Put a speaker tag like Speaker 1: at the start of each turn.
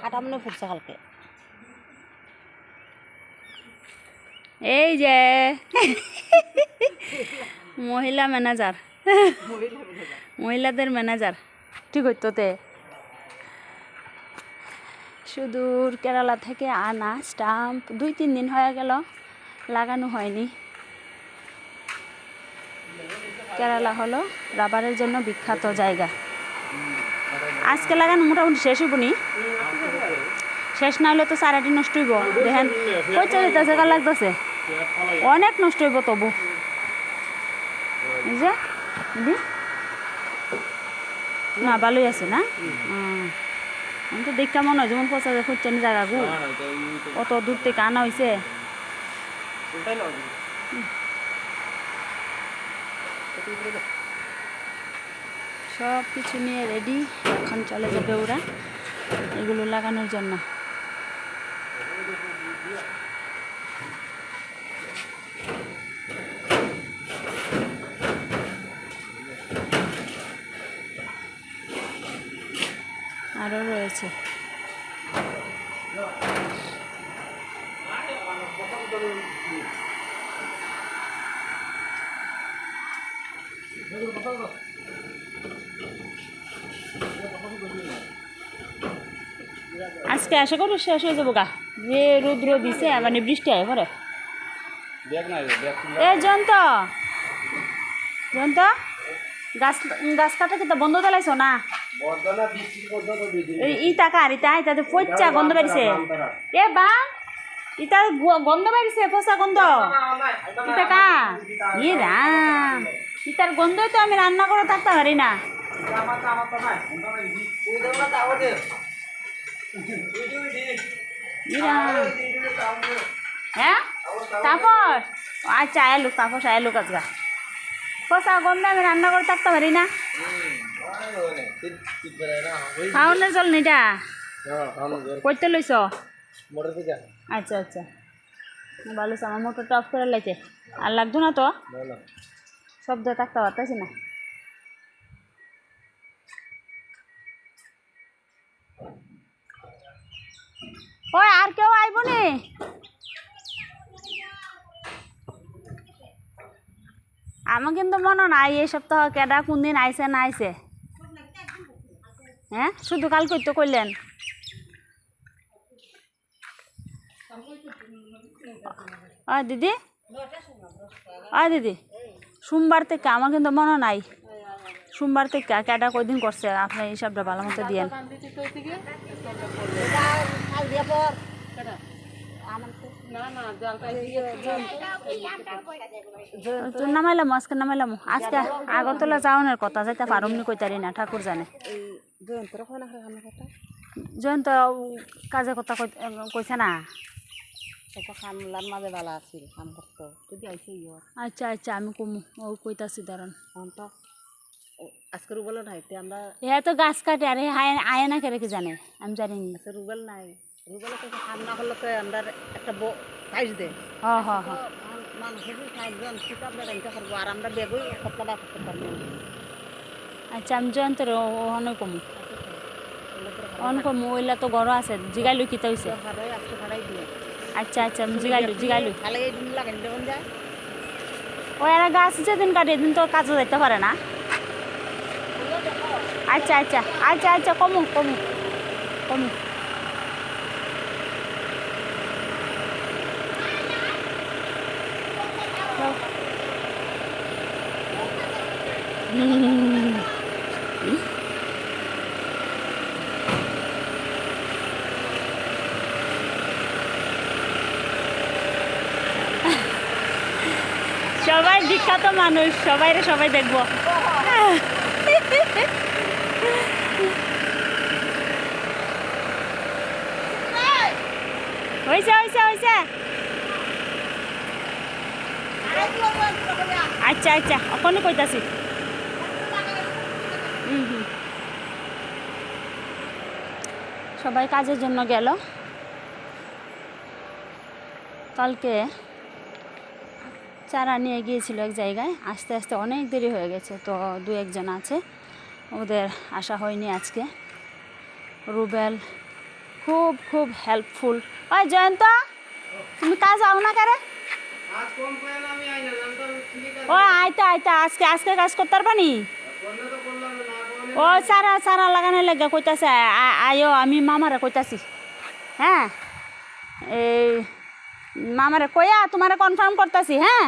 Speaker 1: হাঁটা মনে ফুটছে কালকে।
Speaker 2: এই যে। মহিলা ম্যানেজার মহিলাদের ম্যানেজার ঠিক হইতো তে। সুদূর কেরালা থেকে আনা স্টাম্প দুই তিন দিন হয়ে গেল লাগানো হয়নি। কেরালা হলো রাবারের জন্য বিখ্যাত জায়গা। আজকে লাগানো মোটামুটি শেষ হইবনি শেষ না হলে তো সারাটি নষ্ট হইব। দেখেন দিতেছে, কার লাগতেছে? অনেক নষ্ট হইব তবু। যে, দি। না, ভালোই আছে না? হুম। আমি তো দেখা মনে হয় যেমন পচা যায় খুঁজছেন জায়গা গু। অত দূর থেকে আনা হয়েছে সব কিছু নিয়ে রেডি এখন চলে যাবে ওরা এগুলো লাগানোর জন্য। আরও রয়েছে। আজকে আশা করি শেষ হয়ে যাব গা। যে রৌদ্র দিছে মানে বৃষ্টি আয় পরে। এ জন্ত জন্ত গাছ গাছ কাটা কিন্তু বন্ধ দিলাইছ না? ইটা কার ইটা? ইটাতে পচা গন্ধ বেরিছে। এ বা গু- গন্ধ বেরিছে পচা গন্ধ। ইটা কা ই রাম ইটার গন্ধই তো আমি রান্না করে থাকতে পারি না। হ্যাঁ তাপস আচ্ছা আয়ালুক তাপস আয়ালুক আজকা পচা গন্ধে আমি রান্না করে থাকতে পারি না খাওয়ানোর জল নিটা কইতে লইছ আচ্ছা আচ্ছা ভালো আমার মোটরটা অফ করে লাইছে আর লাগতো না তো শব্দ থাকতে পারতেছি না ওই, আর কেউ আইব নি? আমার কিন্তু মনে নাই এই সপ্তাহ কেডা কোন দিন আইছে না আইছে। হ্যাঁ? শুধু কাল তো করলেন দিদি। ও দিদি। সোমবার থেকে আমার কিন্তু মনে নাই। সোমবার থেকে কেডা, কয়দিন করছে? আপনি হিসাবটা ভালো মতো দিয়েন।
Speaker 1: কাল দিয়ে পর
Speaker 2: নামাইলাম আজকে নামাইলাম আজকে আগরতলা যাওয়ানোর কথা যাইতে পারমনি কইতারি না ঠাকুর জানে।
Speaker 1: হয় না
Speaker 2: জয়ন্ত কাজে কথা কইছে না?
Speaker 1: একটা খামলার মাঝে ভালো আছিল কাম করতো। যদি আইসে ইয়ে
Speaker 2: আচ্ছা আচ্ছা আমি কমু ও কইতাছি
Speaker 1: এখন তো আজকে রুবেল নাই তে আমরা
Speaker 2: এ তো গাছ কাটে আর আয় আয় না কেরে কি জানে? আমি জানি না
Speaker 1: রুবেল নাই। রুবেল তো কাম না তো আমরা একটা সাইজ দে
Speaker 2: হ হ হ
Speaker 1: মানুষের সাইজন কিতাব বেড়াইতে করব। আর আমরা বেগই সপ্তাহ করতে পারব
Speaker 2: আচ্ছা আমি জয়ন্তের অনেক কমু। অন কমু ওইলা তো আছে জিগাইলু কিতা
Speaker 1: দিয়ে
Speaker 2: আচ্ছা আচ্ছা জিগাইলু জিগাইলু গাছ যেদিন কাটে এদিন তো কাজে যাইতে পারে না। আচ্ছা আচ্ছা আচ্ছা আচ্ছা কমু কমু কমু যাও। হুম। সবাই বিখ্যাত মানুষ সবাই সবাই দেখব। হয়েছে হয়েছে হয়েছে আচ্ছা আচ্ছা ওখানে কইতাছি। সবাই কাজের জন্য গেল। কালকে চারা নিয়ে গিয়েছিল এক জায়গায়, আস্তে আস্তে অনেক দেরি হয়ে গেছে, তো দু একজন আছে, ওদের আসা হয়নি আজকে। রুবেল খুব খুব হেল্পফুল ওই জয়ন্ত, তুমি কাজ আও না কারে ও আইতা আইতা আজকে আজকে কাজ করতে পারবানি ও সারা সারা লাগানো লেগে কইতাছে আয়ো, আমি মামারে কইতাছি। হ্যাঁ? এই মামারে কইয়া তোমারে কনফার্ম করতেছি হ্যাঁ?